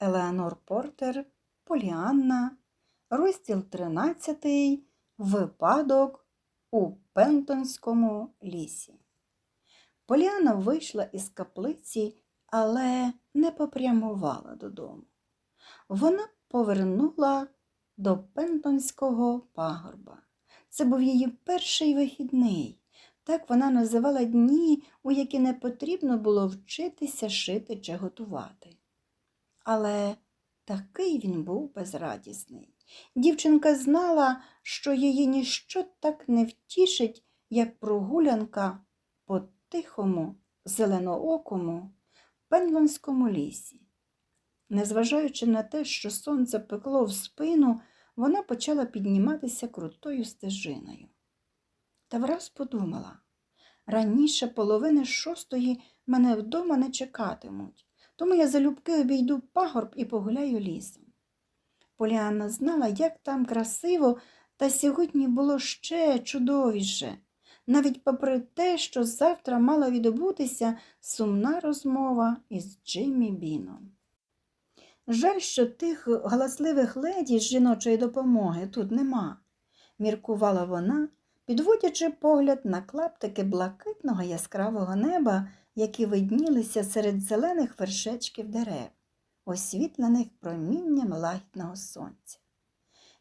Елеонор Портер, Поліанна, розділ 13. Випадок у Пентонському лісі. Поліана вийшла із каплиці, але не попрямувала додому. Вона повернула до Пентонського пагорба. Це був її перший вихідний. Так вона називала дні, у які не потрібно було вчитися шити чи готувати. Але такий він був безрадісний. Дівчинка знала, що її ніщо так не втішить, як прогулянка по тихому, зеленоокому пенлонському лісі. Незважаючи на те, що сонце пекло в спину, вона почала підніматися крутою стежиною. Та враз подумала раніше половини шостої мене вдома не чекатимуть, тому я залюбки обійду пагорб і погуляю лісом. Поліанна знала, як там красиво, та сьогодні було ще чудовіше, навіть попри те, що завтра мала відбутися сумна розмова із Джиммі Біном. Жаль, що тих галасливих леді з жіночої допомоги тут нема, міркувала вона, підводячи погляд на клаптики блакитного яскравого неба, які виднілися серед зелених вершечків дерев, освітлених промінням лагідного сонця.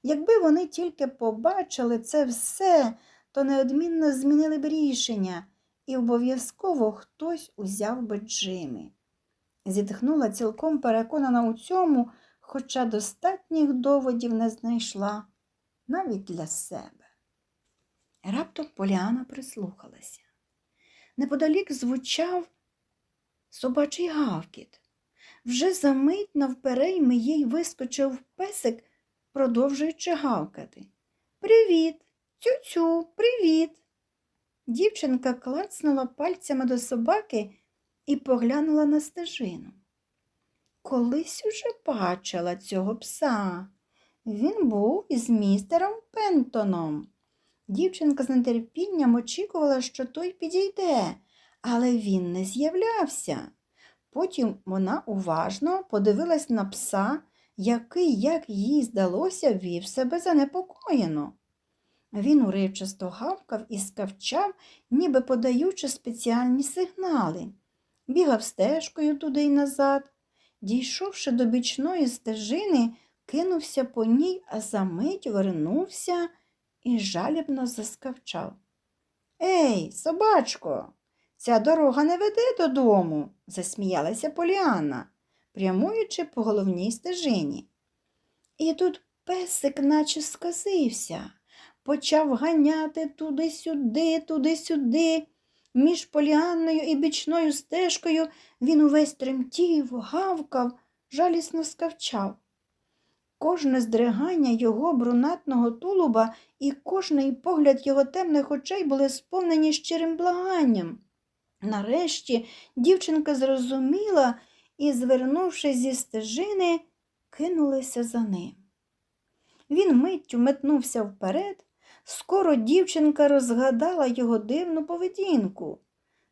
Якби вони тільки побачили це все, то неодмінно змінили б рішення, і обов'язково хтось узяв би Джимі. Зітхнула цілком переконана у цьому, хоча достатніх доводів не знайшла навіть для себе. Раптом Поліана прислухалася. Неподалік звучав собачий гавкіт. Вже за мить навперейми їй вискочив песик, продовжуючи гавкати. Привіт, цю-цю, привіт. Дівчинка клацнула пальцями до собаки і поглянула на стежину. Колись уже бачила цього пса. Він був із містером Пентоном. Дівчинка з нетерпінням очікувала, що той підійде, але він не з'являвся. Потім вона уважно подивилась на пса, який, як їй здалося, вів себе занепокоєно. Він уривчасто гавкав і скавчав, ніби подаючи спеціальні сигнали. Бігав стежкою туди й назад. Дійшовши до бічної стежини, кинувся по ній, а за мить вернувся і жалібно заскавчав. Ей, собачко, ця дорога не веде додому, засміялася Поліанна, прямуючи по головній стежині. І тут песик наче сказився, почав ганяти туди-сюди, туди-сюди. Між Поліанною і бічною стежкою він увесь тремтів, гавкав, жалісно скавчав. Кожне здригання його брунатного тулуба і кожний погляд його темних очей були сповнені щирим благанням. Нарешті дівчинка зрозуміла і, звернувшись зі стежини, кинулася за ним. Він миттю метнувся вперед, скоро дівчинка розгадала його дивну поведінку.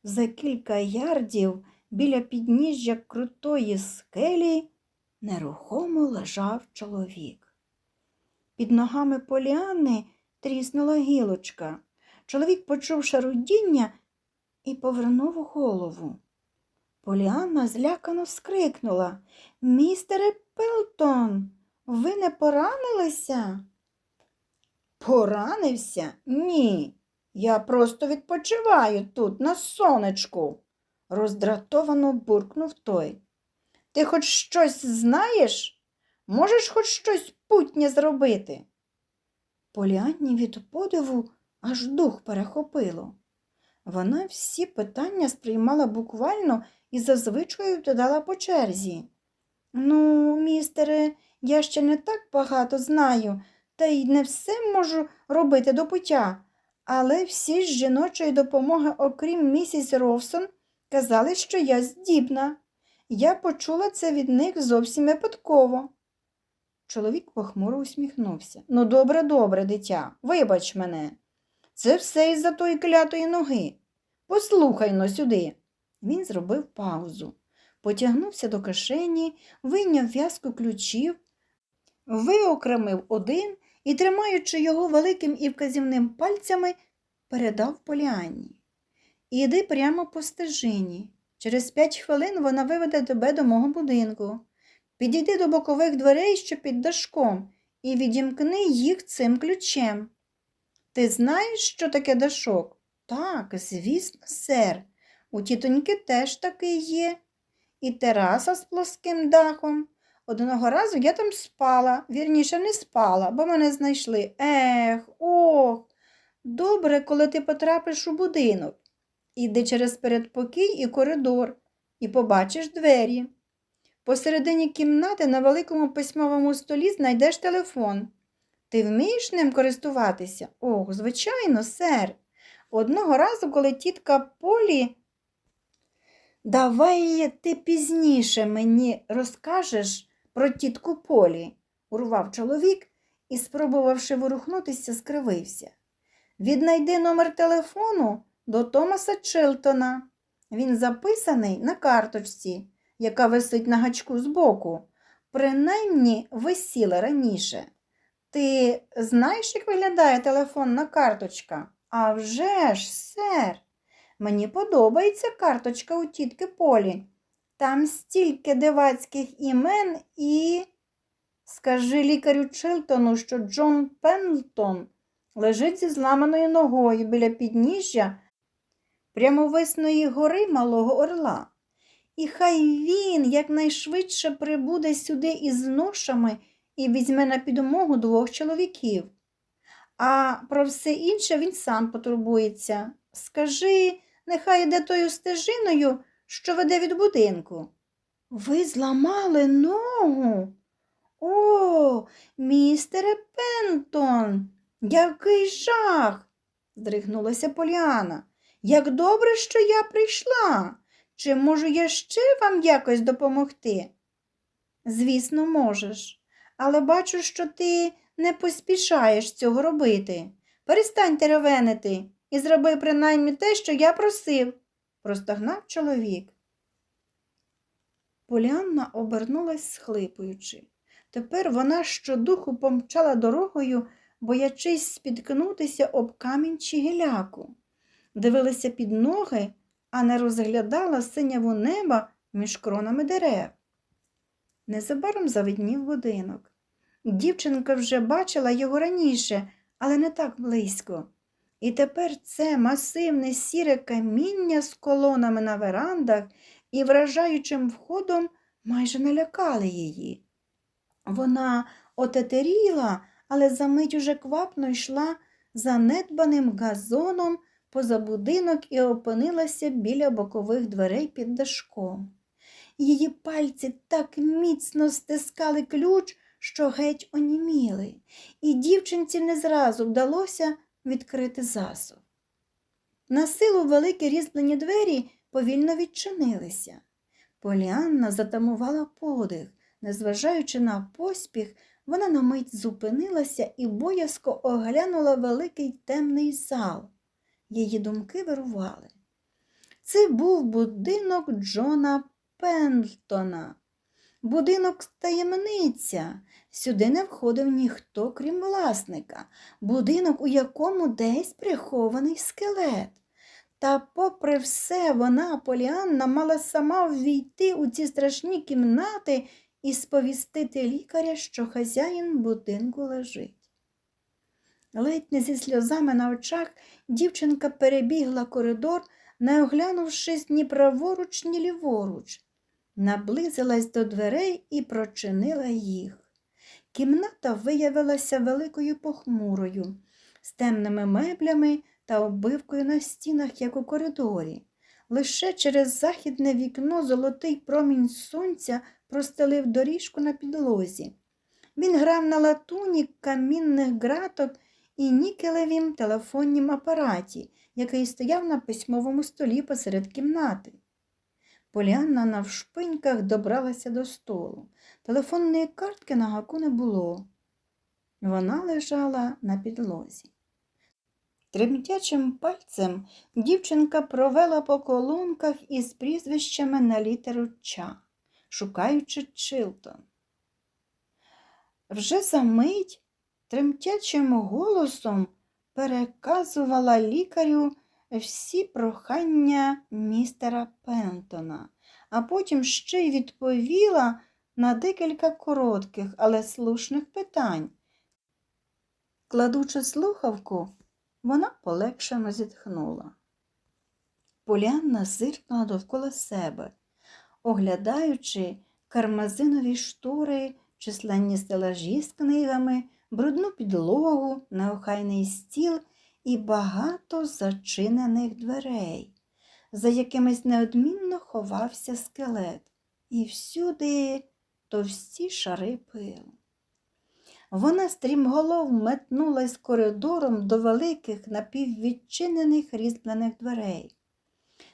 За кілька ярдів біля підніжжя крутої скелі нерухомо лежав чоловік. Під ногами Поліанни тріснула гілочка. Чоловік почув шарудіння і повернув голову. Поліанна злякано скрикнула Містере Пелтон, ви не поранилися? Поранився? Ні. Я просто відпочиваю тут, на сонечку, роздратовано буркнув той. Ти хоч щось знаєш? Можеш хоч щось путнє зробити? Поліанні від подиву аж дух перехопило. Вона всі питання сприймала буквально і зазвичай додала по черзі. Ну, містере, я ще не так багато знаю, та й не все можу робити до пуття. Але всі з жіночої допомоги, окрім місіс Ровсон, казали, що я здібна. Я почула це від них зовсім випадково. Чоловік похмуро усміхнувся. Ну, добре, добре, дитя, вибач мене. Це все із-за тої клятої ноги. Послухай но сюди. Він зробив паузу. потягнувся до кишені, вийняв в'язку ключів, виокремив один і, тримаючи його великим і вказівним пальцями, передав Поліанні. Іди прямо по стежині. Через п'ять хвилин вона виведе тебе до мого будинку. Підійди до бокових дверей, що під дашком, і відімкни їх цим ключем. Ти знаєш, що таке дашок? Так, звісно, сер. У тітоньки теж такий є. І тераса з плоским дахом. Одного разу я там спала, вірніше не спала, бо мене знайшли. Ех, ох. Добре, коли ти потрапиш у будинок. Іди через передпокій і коридор, і побачиш двері. Посередині кімнати на великому письмовому столі знайдеш телефон. Ти вмієш ним користуватися? Ох, звичайно, сер. Одного разу, коли тітка Полі. Давай ти пізніше мені розкажеш про тітку Полі, урвав чоловік і, спробувавши ворухнутися, скривився. Віднайди номер телефону до Томаса Чилтона. Він записаний на карточці, яка висить на гачку збоку. Принаймні висіла раніше. Ти знаєш, як виглядає телефонна карточка? А вже ж, сер. Мені подобається карточка у тітки Полі. Там стільки дивацьких імен і. Скажи лікарю Чилтону, що Джон Пенлтон лежить зі зламаною ногою біля підніжжя прямовисної гори Малого Орла. І хай він якнайшвидше прибуде сюди із ношами і візьме на підмогу двох чоловіків. А про все інше він сам потурбується. Скажи, нехай йде тою стежиною, що веде від будинку. Ви зламали ногу? О, містере Пентон, який жах. здригнулася Поліана. Як добре, що я прийшла. Чи можу я ще вам якось допомогти? Звісно, можеш, але бачу, що ти не поспішаєш цього робити. Перестань теревенити і зроби принаймні те, що я просив, простогнав чоловік. Поліанна обернулась, схлипуючи. Тепер вона щодуху помчала дорогою, боячись спіткнутися об камінь чи гіляку. Дивилася під ноги, а не розглядала синяву неба між кронами дерев. Незабаром завиднів будинок. Дівчинка вже бачила його раніше, але не так близько. І тепер це масивне сіре каміння з колонами на верандах і вражаючим входом майже налякали її. Вона отетеріла, але за мить уже квапно йшла занедбаним газоном поза будинок і опинилася біля бокових дверей під дашком. Її пальці так міцно стискали ключ, що геть оніміли, і дівчинці не зразу вдалося відкрити засув. На силу великі різьблені двері повільно відчинилися. Поліанна затамувала подих. Незважаючи на поспіх, вона на мить зупинилася і боязко оглянула великий темний зал. Її думки вирували. Це був будинок Джона Пендлтона. Будинок таємниця. Сюди не входив ніхто, крім власника, будинок, у якому десь прихований скелет. Та, попри все, вона, Поліанна, мала сама ввійти у ці страшні кімнати і сповістити лікаря, що хазяїн будинку лежить. Ледь не зі сльозами на очах дівчинка перебігла коридор, не оглянувшись ні праворуч, ні ліворуч, наблизилась до дверей і прочинила їх. Кімната виявилася великою похмурою, з темними меблями та оббивкою на стінах, як у коридорі. Лише через західне вікно золотий промінь сонця простелив доріжку на підлозі. Він грав на латуні камінних граток і нікелевім телефоннім апараті, який стояв на письмовому столі посеред кімнати. Поліанна навшпиньках добралася до столу. Телефонної картки на гаку не було. Вона лежала на підлозі. Тремтячим пальцем дівчинка провела по колонках із прізвищами на літеру Ча, шукаючи Чилтон. Вже за мить тремтячим голосом переказувала лікарю всі прохання містера Пентона, а потім ще й відповіла на декілька коротких, але слушних питань. Кладучи слухавку, вона полегшено зітхнула. Полянна зиркнула довкола себе, оглядаючи кармазинові штори, численні стелажі з книгами, брудну підлогу, неохайний стіл і багато зачинених дверей, за якимись неодмінно ховався скелет, і всюди товсті шари пилу. Вона стрімголов метнулась коридором до великих напіввідчинених різьблених дверей.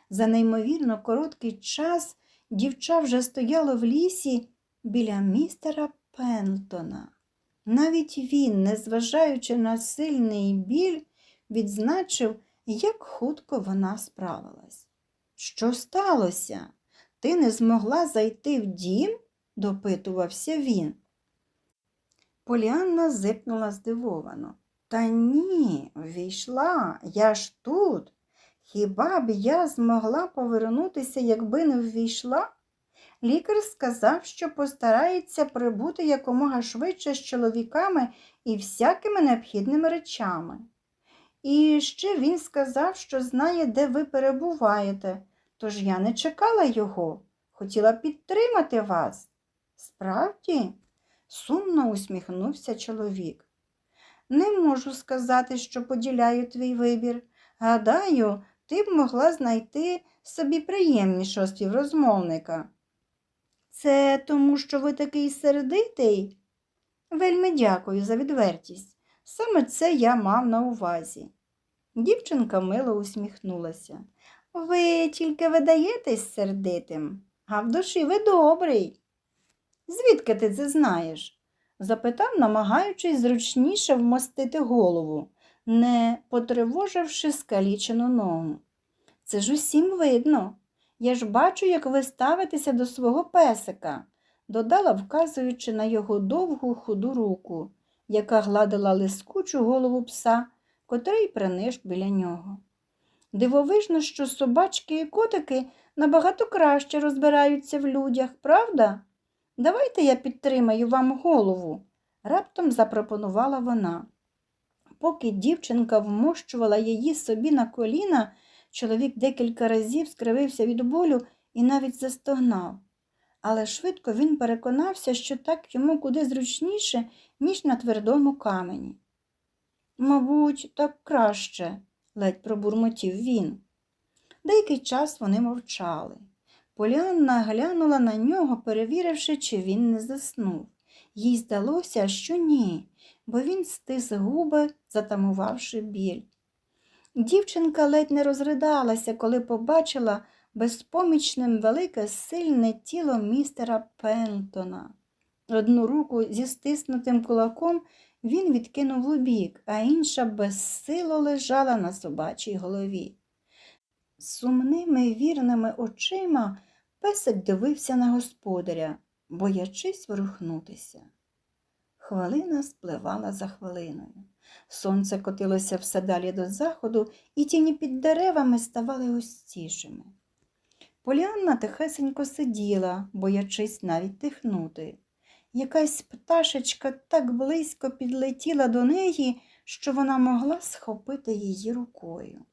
За неймовірно короткий час дівча вже стояло в лісі біля містера Пентона. Навіть він, незважаючи на сильний біль, відзначив, як хутко вона справилась. Що сталося? Ти не змогла зайти в дім? допитувався він. Поліанна зиркнула здивовано. Та ні, ввійшла, я ж тут. Хіба б я змогла повернутися, якби не ввійшла? Лікар сказав, що постарається прибути якомога швидше з чоловіками і всякими необхідними речами. І ще він сказав, що знає, де ви перебуваєте, тож я не чекала його, хотіла підтримати вас. Справді? сумно усміхнувся чоловік. Не можу сказати, що поділяю твій вибір. Гадаю, ти б могла знайти собі приємнішого співрозмовника. Це тому, що ви такий сердитий? Вельми дякую за відвертість. Саме це я мав на увазі. Дівчинка мило усміхнулася. Ви тільки видаєтесь сердитим, а в душі ви добрий. Звідки ти це знаєш? запитав, намагаючись зручніше вмостити голову, не потривоживши скалічену ногу. Це ж усім видно. Я ж бачу, як ви ставитеся до свого песика, додала, вказуючи на його довгу худу руку, яка гладила лискучу голову пса, котрий принишк біля нього. Дивовижно, що собачки і котики набагато краще розбираються в людях, правда? Давайте я підтримаю вам голову, раптом запропонувала вона. Поки дівчинка вмощувала її собі на коліна, чоловік декілька разів скривився від болю і навіть застогнав. Але швидко він переконався, що так йому куди зручніше, ніж на твердому камені. Мабуть, так краще, ледь пробурмотів він. Деякий час вони мовчали. Полянна глянула на нього, перевіривши, чи він не заснув. Їй здалося, що ні, бо він стис губи, затамувавши біль. Дівчинка ледь не розридалася, коли побачила безпомічним велике сильне тіло містера Пентона. Одну руку зі стиснутим кулаком він відкинув у бік, а інша безсило лежала на собачій голові. Сумними вірними очима песик дивився на господаря, боячись ворухнутися. Хвилина спливала за хвилиною. Сонце котилося все далі до заходу, і тіні під деревами ставали густішими. Поліанна тихесенько сиділа, боячись навіть дихнути. Якась пташечка так близько підлетіла до неї, що вона могла схопити її рукою.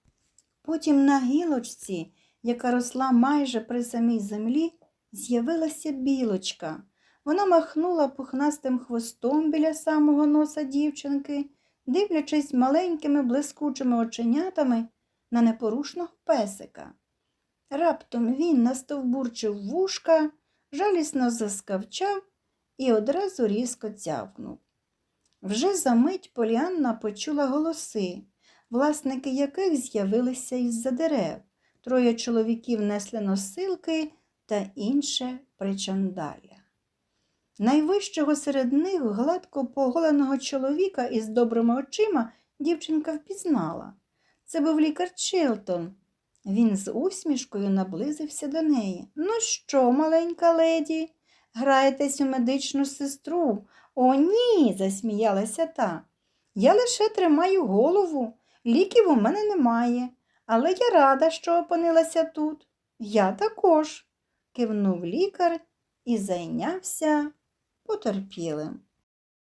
Потім на гілочці, яка росла майже при самій землі, з'явилася білочка. Вона махнула пухнастим хвостом біля самого носа дівчинки, дивлячись маленькими блискучими оченятами на непорушного песика. Раптом він настовбурчив вушка, жалісно заскавчав і одразу різко цявкнув. Вже за мить Поліанна почула голоси, власники яких з'явилися із-за дерев. Троє чоловіків несли носилки та інше причандалля. Найвищого серед них гладко поголеного чоловіка із добрими очима дівчинка впізнала. Це був лікар Чилтон. Він з усмішкою наблизився до неї. Ну що, маленька леді, граєтесь у медичну сестру? О, ні, засміялася та. Я лише тримаю голову. Ліків у мене немає, але я рада, що опинилася тут. Я також, кивнув лікар і зайнявся потерпілим.